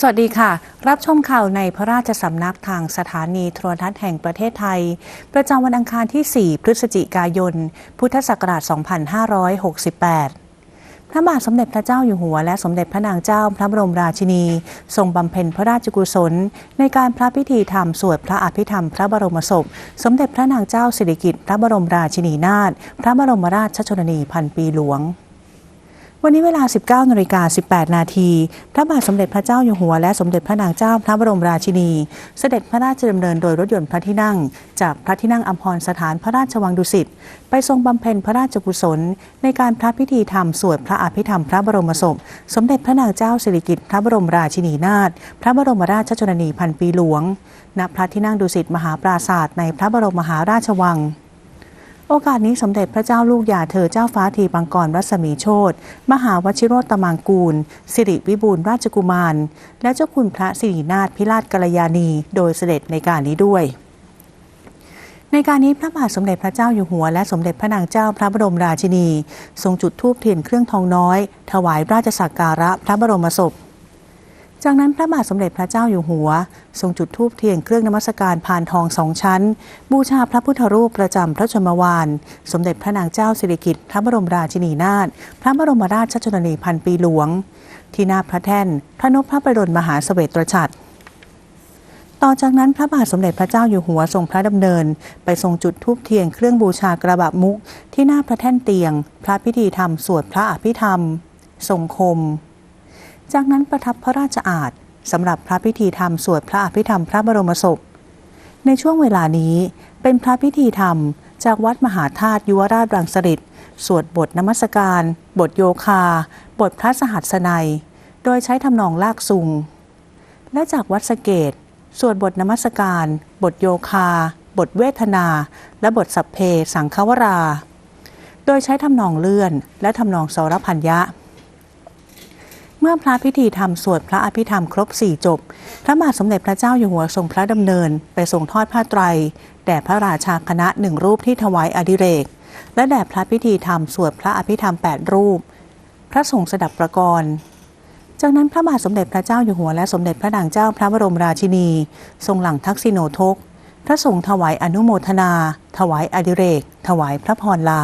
สวัสดีค่ะ รับชมข่าวในพระราชสำนักทางสถานีโทรทัศน์แห่งประเทศไทย ประจำวันอังคารที่ 4 พฤศจิกายน พุทธศักราช 2568 พระบาทสมเด็จพระเจ้าอยู่หัว และสมเด็จพระนางเจ้าพระบรมราชินี ทรงบำเพ็ญพระราชกุศล ในการพระพิธีธรรมสวดพระอภิธรรมพระบรมศพ สมเด็จพระนางเจ้าสิริกิติ์พระบรมราชินีนาถพระบรมราชชนนีพันปีหลวง วันนี้เวลา 19นาฬิกา18 นาที พระบาทสมเด็จพระเจ้าอยู่หัว และสมเด็จพระนางเจ้าพระบรมราชินี เสด็จพระราชดำเนินโดยรถยนต์พระที่นั่ง จากพระที่นั่งอัมพรสถานพระราชวังดุสิต ไปทรงบำเพ็ญพระราชกุศล ในการพระพิธีธรรมสวดพระอภิธรรมพระบรมศพ สมเด็จพระนางเจ้าสิริกิติ์พระบรมราชินีนาถ พระบรมราชชนนีพันปีหลวง ณ พระที่นั่งดุสิตมหาปราศาสตร์ในพระบรมมหาราชวัง โอกาสนี้สมเด็จพระเจ้าลูกยาเธอเจ้าฟ้าทีปังกรรัศมีโชตมหาวชิโรตมังกูล สิริวิบูลราชกุมาร และเจ้าคุณพระสิรินาถพิราชกัลยาณี โดยเสด็จในการนี้ด้วยในการนี้พระบาทสมเด็จพระเจ้าอยู่หัวและสมเด็จพระนางเจ้าพระบรมราชินี ทรงจุดธูปเทียนเครื่องทองน้อย ถวายราชสักการะพระบรมศพ จากนั้นพระบาทสมเด็จพระเจ้าอยู่หัว ทรงจุดธูปเทียนเครื่องนมัสการพานทองสองชั้น บูชาพระพุทธรูปประจำพระชนมวาน สมเด็จพระนางเจ้าสิริกิติ์พระบรมราชินีนาถพระบรมราชชนนีพันปีหลวง ที่หน้าพระแท่น พระนพพระประดลมหาเสวตฉัตรต่อจากนั้นพระบาทสมเด็จพระเจ้าอยู่หัวทรงพระดำเนิน ไปทรงจุดธูปเทียนเครื่องบูชากระบะมุก ที่หน้าพระแท่นเตียง พระพิธีธรรมสวดพระอภิธรรม ทรงคม จากนั้นประทับพระราชอาณสำหรับพระพิธีธรรมสวดพระอภิธรรมพระบรมศพ ในช่วงเวลานี้เป็นพระพิธีธรรม จากวัดมหาธาตุยุวราชรังสฤษสวดบทนมัสการ บทโยคา บทพระสหัสนัย โดยใช้ทำนองลากซุง และจากวัดสเกตสวดบทนมัสการ บทโยคา บทเวทนา และบทสัพเพสังฆวรา โดยใช้ทำนองเลื่อน และทำนองสรพัญญะ เมื่อพระพิธีธรรมสวดพระอภิธรรมครบสี่จบ พระบาทสมเด็จพระเจ้าอยู่หัวทรงพระดำเนิน ไปทรงทอดผ้าไตร แด่พระราชาคณะหนึ่งรูปที่ถวายอดิเรก และแด่พระพิธีธรรมสวดพระอภิธรรมแปดรูป พระสงฆ์สดับประกรณ์จากนั้นพระบาทสมเด็จพระเจ้าอยู่หัวและสมเด็จพระนางเจ้าพระบรมราชินี ทรงหลังทักษิโนทก พระสงฆ์ถวายอนุโมทนา ถวายอดิเรก ถวายพระพรลา